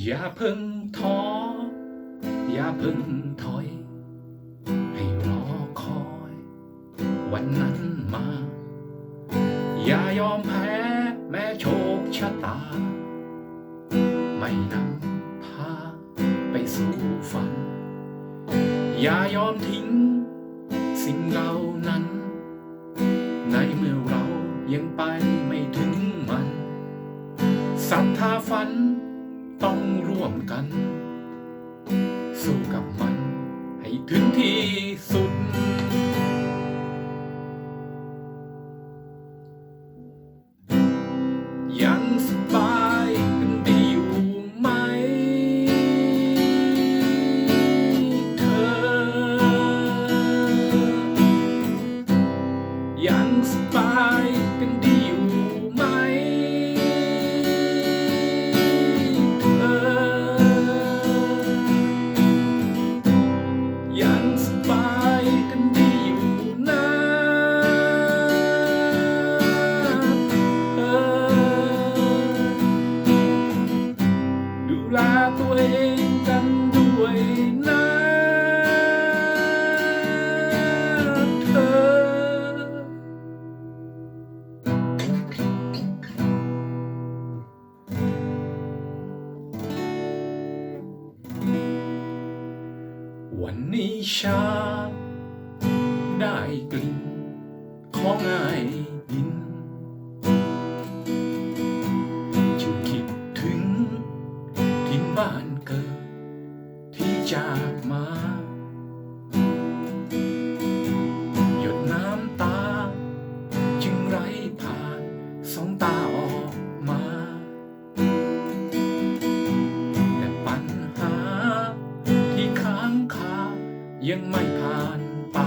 อย่าเพิ่งท้อ อย่าเพิ่งถอย ให้รอคอย วันนั้นมา อย่ายอมแพ้แม้โชคชะตา ไม่นำพาไปสู่ฝัน อย่ายอมทิ้ง สิ่งเหล่านั้น ในเมื่อเรายังไปไม่ถึงมันศรัทธาฝัน วมกัน สู้กับมันให้ถึงที่สุด ยังสบายกันดีอยู่ไหม เธอ ยังสบายกัน แลตัวเองกันด้วยนะเธอ วันนี้ฉันได้กลิ่นของไอ้ดินา หยดน้ำตา จึงไหลผ่านสองตาออกมาและปัญหาที่ค้างคายังไม่ผ่านไป